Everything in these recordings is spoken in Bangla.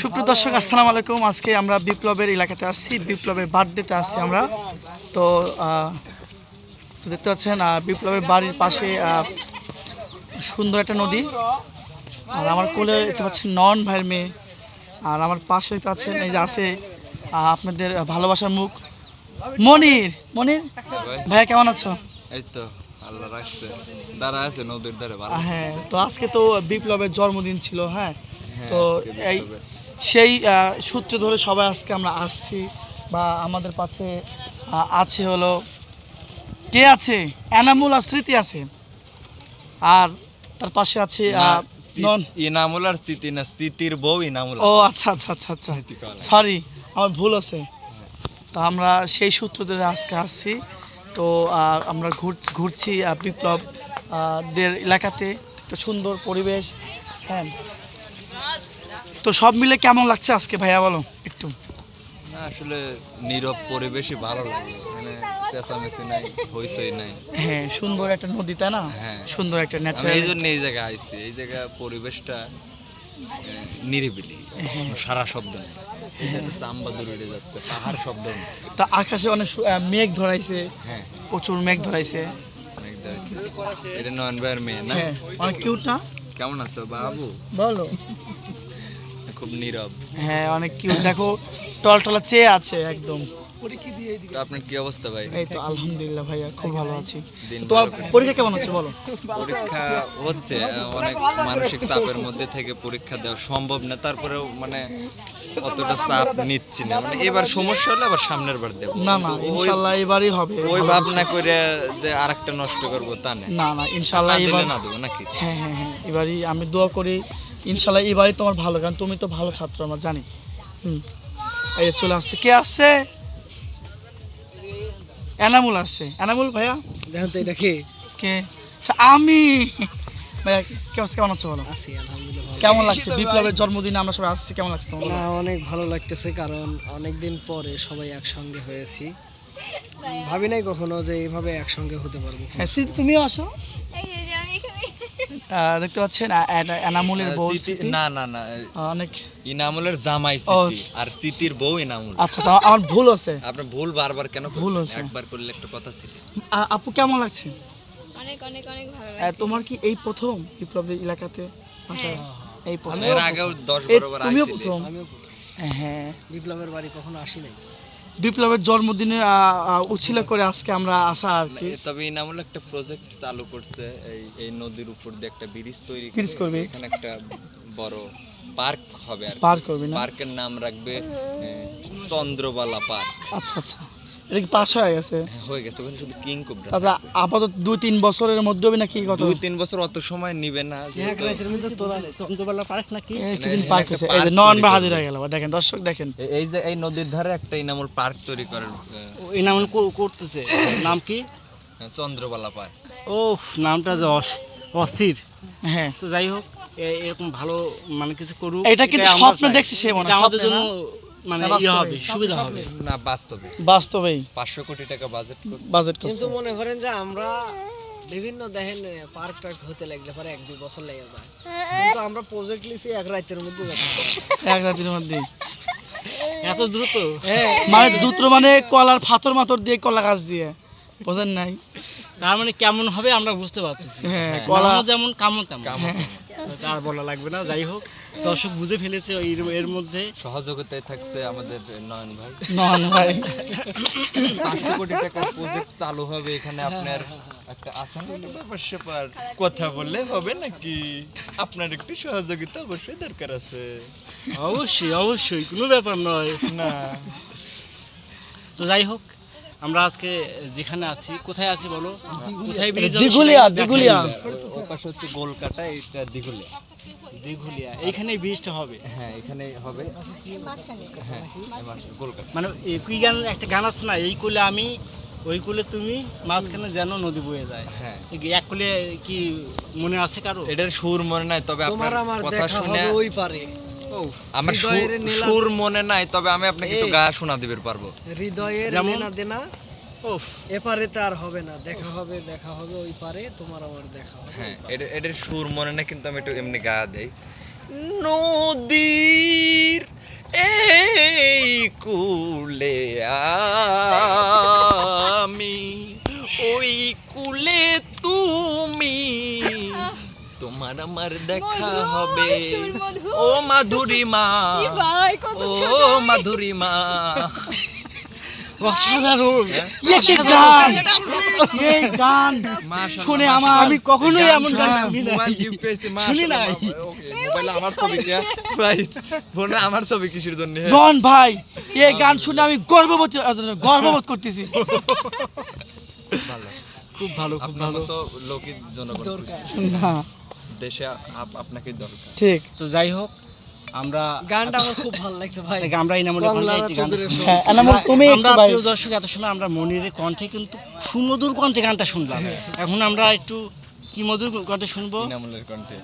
সুপ্রিয় দর্শক আসসালামু আলাইকুম। আজকে আমরা বিপ্লবের এলাকাতে আসছি বিপ্লবের বার্থডেতে আসছি আমরা। তো দেখতে পাচ্ছেন বিপ্লবের বাড়ির পাশে সুন্দর একটা নদী। আর আমার কোলে দেখতে পাচ্ছেন নন ভাইয়ের মেয়ে। আর আমার পাশে দেখতে পাচ্ছেন এই যে আছে আপনাদের ভালোবাসার মুখ। মনির মনির ভাইয়া কেমন আছো? এই তো আল্লাহ রাখছে। দাঁড়া আছে নদীর ধারে হ্যাঁ তো আজকে তো বিপ্লবের জন্মদিন ছিল হ্যাঁ, তো এই সেই সূত্র ধরে সবাই আজকে আমরা আসছি বা আমাদের পাশে আছে হলো কে আছে? এনামুল আর স্মৃতি আছে। আর তার পাশে আছে নন ইনামুল আর স্মৃতি না স্মৃতির বউ ইনামুল ও আচ্ছা আচ্ছা আচ্ছা আচ্ছা। সরি আমার ভুল আছে। তো আমরা সেই সূত্র ধরে আজকে আসছি। তো আমরা ঘুর- ঘুরছি বিপ্লব দের এলাকাতে। একটা সুন্দর পরিবেশ। হ্যাঁ। তো সব মিলে কেমন লাগছে আজকে ভাইয়া বলো একটু? না আসলে নীরব পরিবেশই ভালো লাগে। মানে চেঁচামেচি নাই হইচই নাই। হ্যাঁ সুন্দর একটা নদী তাই না? হ্যাঁ। সুন্দর একটা ন্যাচারাল এই জন্য এই জায়গায় আইছি। এই জায়গা পরিবেশটা নিরিবিলি। সারা শব্দ যাচ্ছে পাহাড় শব্দ তা আকাশে অনেক মেঘ ধরাইছে। হ্যাঁ। প্রচুর মেঘ ধরাইছে। অনেক দাঁড়িয়েছে। এটা নয়ন ভাইয়ের মেয়ে না? হ্যাঁ। অনেক কিউট না? কেমন আছো বাবু? বলো। খুব নীরব। হ্যাঁ অনেক কিউট দেখো টলটলা চেয়ে আছে একদম। তো আপনার কি অবস্থা ভাই? এই তো আলহামদুলিল্লাহ ভাইয়া খুব ভালো আছি। পরীক্ষা কেমন হচ্ছে বলো? পরীক্ষা হচ্ছে অনেক মানসিক চাপের মধ্যে থেকে পরীক্ষা দেওয়া সম্ভব না তারপরেও মানে অতটা চাপ নিচ্ছি না। মানে এবার সমস্যা হলে আবার সামনের বার দেবো। না না এবারই হবে ওই ভাবনা করে যে আরেকটা নষ্ট করব তা না। না না ইনশাল্লাহ না দিলে এবার না দেবো নাকি? হ্যাঁ হ্যাঁ হ্যাঁ এবারই আমি দোয়া করি ইনশাল্লাহ এবারই তোমার ভালো কারণ তুমি তো ভালো ছাত্র আমরা জানি। হুম এই চলে আসছে। কে আসছে? এনামুল আসছে এনামুল ভাইয়া? দেখেন তো এটা কে? কে? আচ্ছা, আমি। ভাইয়া কেমন কেমন আছো বলো? আছি আলহামদুলিল্লাহ কেমন লাগছে? বিপ্লবের জন্মদিনে আমরা সবাই আসছি কেমন লাগছে তোমার না অনেক ভালো লাগতেছে কারণ অনেক দিন পরে সবাই একসঙ্গে হয়েছি। ভাবি নাই কখনো যে এইভাবে একসঙ্গে হতে পারব। হ্যাঁ তুমিও আসো এই যে যে আমি এখানে আহ, দেখতে পাচ্ছেন এনামুলের বউ। না না না অনেক ইনামুলের জামাই। স্মৃতি আর স্মৃতির বউ ইনামুল। আচ্ছা আচ্ছা, আমার- ভুল আছে আপনার ভুল বারবার কেন ভুল হয়েছে। একবার করলে একটা কথা ছিল। আপু কেমন লাগছে? অনেক অনেক অনেক ভালো আহ, লাগে তোমার কি এই প্রথম বিপ্লবের এলাকাতে আসা? এই প্রথম। এর আগেও দশ এই বারো বার তুমিও আইছিলে। প্রথম? আমিও হ্যাঁ। বিপ্লবের বাড়ি কখনো আসি নাই বিপ্লবের জন্মদিনে উছিলা করে আজকে আমরা আসা আর কি। তবে ইনামুল একটা প্রজেক্ট চালু করছে এই এই নদীর উপর দিয়ে একটা ব্রিজ তৈরি ব্রিজ করবে। এখানে একটা বড় পার্ক হবে আর পার্ক করবে না? পার্কের নাম রাখবে চন্দ্রবালা পার্ক আচ্ছা আচ্ছা। এটা কি পাশ হয়ে গেছে? হ্যাঁ, হয়ে গেছে ওখানে শুধু কিং কোবরা তারপরে আপাতত দুই তিন বছরের মধ্যে হবে নাকি কত? দুই তিন বছর অত সময় নিবে না এক রাতের মধ্যে তোরা চন্দ্রবেলা পার্ক নাকি? মানে কিছুদিন পার্ক হয়েছে এই যে হাজির হয়ে গেল দেখেন দর্শক দেখেন। এই যে এই নদীর ধারে একটা ইনামুল পার্ক তৈরি করার আহ, ইনাম করতেছে। নাম কি? চন্দ্রবালা পার্ক। ও নামটা যে অস- অস্থির। হ্যাঁ। তো যাই হোক এরকম ভালো মানে কিছু করুক। এটা কিন্তু স্বপ্ন দেখছি সে মনে হয়, আমাদের জন্য মানে ইয়ে হবে সুবিধা হবে। না বাস্তবে। বাস্তবেই পাঁচশো কোটি টাকা বাজেট বাজেট কিন্তু মনে করেন যে আমরা বিভিন্ন দেখেন পার্ক টার্ক হতে লাগলে পরে এক দুই বছর লেগে যায়। কিন্তু আমরা প্রজেক্ট লিখি এক রাতের মধ্যে এক রাতের মধ্যে। এত দ্রুত? মানে দ্রুত মানে কলার ফাতর মাতর দিয়ে কলা গাছ দিয়ে। বোঝেন নাই। তার মানে কেমন হবে আমরা বুঝতে পারতেছি হ্যাঁ কলা যেমন কামও তেমন। হ্যাঁ। তার বলা লাগবে না যাই হোক। দর্শক বুঝে ফেলেছে এর মধ্যে। সহযোগিতায় থাকছে আমাদের নয়ন ভাই। নন ভাই। পাঁচশো কোটি টাকার প্রজেক্ট চালু হবে এখানে আপনার একটা আসান ব্যাপার স্যাপার। কথা বললে হবে নাকি? আপনার একটু সহযোগিতা অবশ্যই দরকার আছে। অবশ্যই অবশ্যই কোনো ব্যাপার নয়। না। তো যাই হোক আমরা আজকে যেখানে আছি কোথায় আছি বলো? কোথায় পাশে হচ্ছে গোলকাটা এটা দিঘুলে দিঘুলিয়া। এইখানে ব্রিজটা হবে? হ্যাঁ এখানে হবে। হ্যাঁ গোলকাটা। মানে এই কুই গান একটা গান আছে না এই কুলে আমি ওই কুলে তুমি মাঝখানে যেন নদী বয়ে যায়। হ্যাঁ। এক কুলে কি মনে আছে কারও? এটার সুর মনে নাই তবে আপনার আমার কথা শুনে ওই পারে। আমার সুর- মনে নাই তবে আমি আপনাকে একটু গা শোনা দিবে পারব। হৃদয়ের? লেনা দেনা এপারে তো আর হবে না দেখা হবে দেখা হবে ওই পারে তোমার আমার দেখা হবে। হ্যাঁ এটা এটার সুর মনে নেই কিন্তু আমি একটু এমনি গা দেই। নদীর এই কুলে আমি ওই তোমার আমার দেখা হবে। ও মাধুরী মা। কি ভাই কত ও মাধুরী মা। অসাধারণ। হ্যাঁ? গান। গান শুনে আমার আমি কখনোই এমন গান হ্যাঁ, শুনি নাই। আমার ছবি ভাই ফোনে আমার ছবি কিসের জন্য? হ্যাঁ? ভাই এই গান শুনে আমি গর্ববোধ গর্ববোধ করতেছি। খুব ভালো খুব ভালো। লোকের জনগণ না। দেশে আপনাকে দরকার। ঠিক। তো যাই হোক আমরা গানটা আমার খুব ভালো লাগছে ভাই। আমরা ইনামুল। হ্যাঁ এনামুল তুমি একটু ভাই প্রিয় দর্শক এত সময় আমরা মনিরের কণ্ঠে কিন্তু সুমধুর কণ্ঠে গানটা শুনলাম। এখন আমরা একটু কি মধুর কণ্ঠে শুনব? ইনামুলের কণ্ঠে।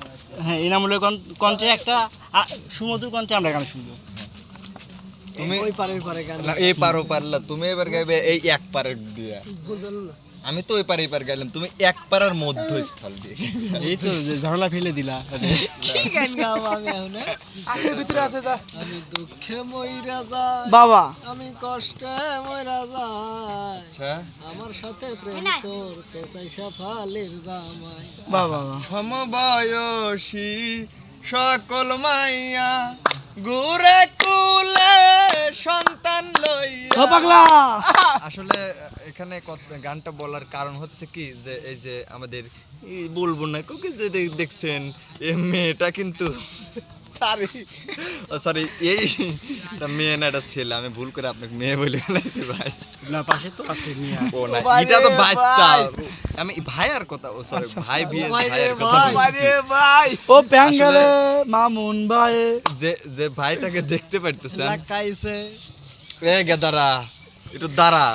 হ্যাঁ ইনামুলের কণ্ঠে একটা সুমধুর কণ্ঠে আমরা গান শুনব। তুমি ওই পারে ওই পারে গান। এই পারো পারলা তুমি এবার গাইবে এই এক পারের দিয়ে। আমি তো ওই পারে এই পার গাইলাম তুমি এক পারার মধ্যস্থল দিয়ে এই তো যে ঝামেলা ফেলে দিলা। কি গান গাবো আমি এখন হ্যাঁ? আখের ভিতরে আছে যা। আমি দুঃখে মইরা যাই বাবা। আমি কষ্টে মইরা যাই। আচ্ছা। আমার সাথে প্রেম করতে চাই সাফালের জামাই। বাবা বাবা। সমবয়সী সকল মাইয়া গুরে কুলে সন্তান লইয়া। আসলে এখানে কত- গানটা বলার কারণ হচ্ছে কি যে এই যে আমাদের বলব না কোকে যে দেখছেন? এই মেয়েটা কিন্তু সরি এই মেয়ে না এটা ছেলে। আমি ভুল করে আপনাকে মেয়ে বলে ফেলেছি ভাই। না পাশে তো আছে নিয়ে ও না এটা তো বাচ্চা। আমি ভাই আর কথা ও সরি ভাই বিয়ে ভাই ভাইয়ের কথা ভাই। ও প্যাঙ্গেলে মামুন ভাই। যে যে ভাইটাকে দেখতে পারতেছেন লাগাইছে এ গেদারা একটু দাঁড়া।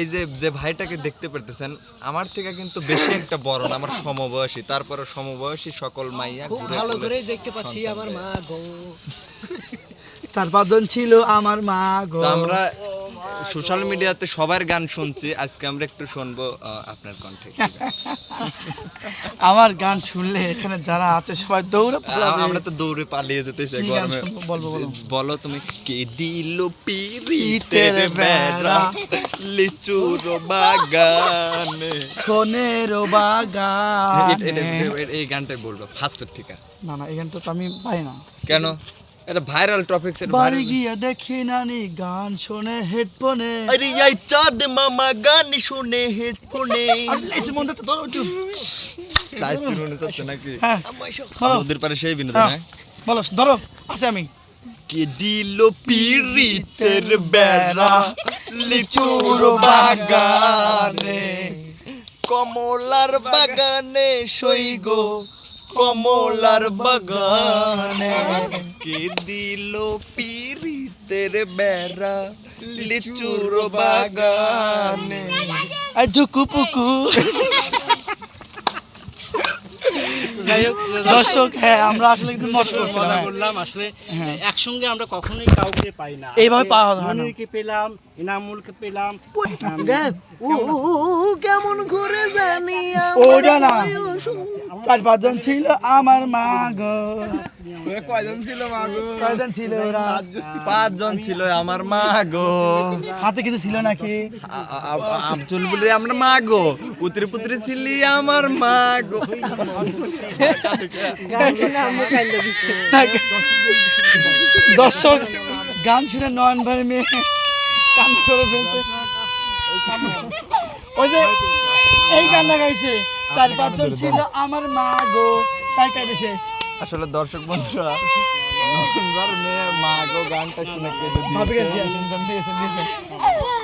এই যে যে ভাইটাকে দেখতে পারতেছেন আমার থেকে কিন্তু বেশি একটা বড় না আমার সমবয়সী। তারপরে সমবয়সী সকল মাইয়া খুব ভালো করেই দেখতে পাচ্ছি আমার মা গো। চার পাঁচজন ছিল আমার মা গো। আমরা সোশ্যাল মিডিয়াতে সবার গান শুনছি আজকে আমরা একটু শুনব আপনার কণ্ঠে। আমার গান শুনলে এখানে যারা আছে সবাই দৌড়ে পালাবে। আমরা তো দৌড়ে পালিয়ে যেতে চাই গরমে। বলব, বলো। বলো তুমি কে দিল পিরিতের বেড়া? লিচুর বাগানে। সোনের বাগান। এই গানটাই বলব ফার্স্টের থেকে। না না এই গানটা তো আমি পাই না। কেন? এটা ভাইরাল টপিক বাড়ি গিয়ে দেখি নানি গান শোনে হেডফোনে আরে এই চাঁদ মামা গান শুনে হেডফোনে মধ্যে তো ধরো একটু। চাইছ শুনে যাচ্ছে নাকি? হ্যাঁ। ওদের পারে সেই বিনোদন হ্যাঁ, হ্যাঁ? বলো ধরো আছে আমি। কে দিল পিরিতের বেড়া লিচুর বাগানে। কমলার বাগানে সই গো কমলার বাগানে। কে দিল পিরিতের বেড়া লিচুর বাগানে। আর ঝুকু পুকু। দর্শক হ্যাঁ আমরা আসলে কিন্তু মজা করছিলাম মজা হ্যাঁ। আসলে হ্যাঁ। একসঙ্গে আমরা কখনোই কাউকে পাই না। এইভাবে পাওয়া হয় না। পেলাম ইনামুলকে পেলাম। ও কেমন করে জানি ওটা না। চার পাঁচজন ছিল আমার মা গো কয়জন ছিল মা গো কয়জন ছিল ওরা? পাঁচজন ছিল আমার মা গো হাতে কিছু ছিল নাকি? আ- আ- আ- আব্দুল বলে আমরা মা গো উতরি পুত্রি ছিলি আমার মা গো দর্শক গান শুনে নয়ন ভাই মেয়ে কান করে ফেলছে। ওই যে এই গানটা গাইছে চার পাঁচজন ছিল আমার মা গো তাই কাইতে শেষ। আসলে দর্শক বন্ধুরা মেয়ে মা গো গানটা শুনে কেঁদে দিয়েছে।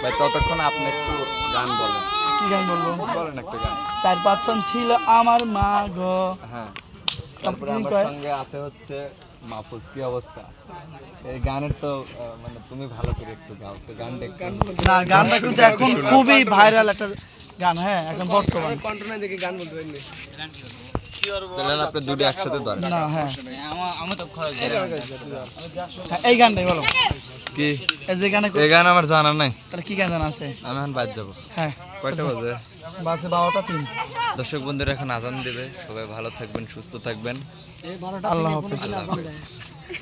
ভাই ততক্ষণ আপনি একটু গান বলেন। কি গান বলব? বলেন একটা গান। চার পাঁচজন ছিল আমার মা গো। হ্যাঁ। তারপরে আমার সঙ্গে আছে হচ্ছে মাহফুজ কি অবস্থা? এই গানের তো মানে তুমি ভালো করে একটু গাও তো গানটা না গানটা কিন্তু এখন খুবই ভাইরাল একটা গান হ্যাঁ এখন বর্তমান। কন্ট্রোল দেখে গান বলতে পারিনি। তাহলে আপনি দুটো একসাথে ধরেন। না হ্যাঁ। হ্যাঁ, এই গানটাই বলো। কি? এই যে গানে এই গান আমার জানা নাই। তাহলে কি গান জানা আছে? আমি এখন বাদ যাব। হ্যাঁ। কয়টা বাজে? বাসে বারোটা তিন। দর্শক বন্ধুরা এখন আজান দেবে। সবাই ভালো থাকবেন সুস্থ থাকবেন। আল্লাহ হাফেজ। পনেরো আল্লাহ আজান দেয়।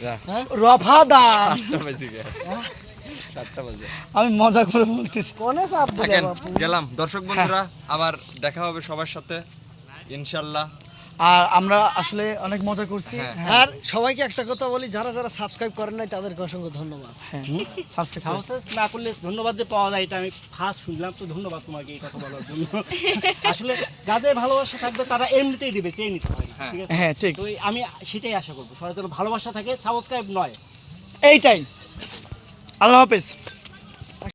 যা, রফাদার বাজে আমি মজা করে বলতেছি। গেলাম। দর্শক বন্ধুরা আবার দেখা হবে সবার সাথে। ইনশাল্লাহ। আর আমরা আসলে অনেক মজা করছি। হ্যাঁ। হ্যাঁ। আর সবাইকে একটা কথা বলি যারা যারা সাবস্ক্রাইব করেন নাই তাদেরকে অসংখ্য ধন্যবাদ। হ্যাঁ। সাবস্ক্রাইব না করলে ধন্যবাদ যে পাওয়া যায় এটা আমি ফার্স্ট শুনলাম তো ধন্যবাদ তোমাকে এই কথা বলার জন্য। আসলে যাদের ভালোবাসা থাকবে তারা এমনিতেই দিবে চেয়ে নিতে হয় হ্যাঁ। ঠিক আছে? হ্যাঁ তো আমি সেটাই আশা করব সবার যেন ভালোবাসা থাকে সাবস্ক্রাইব নয়। এইটাই। আল্লাহ হাফেজ।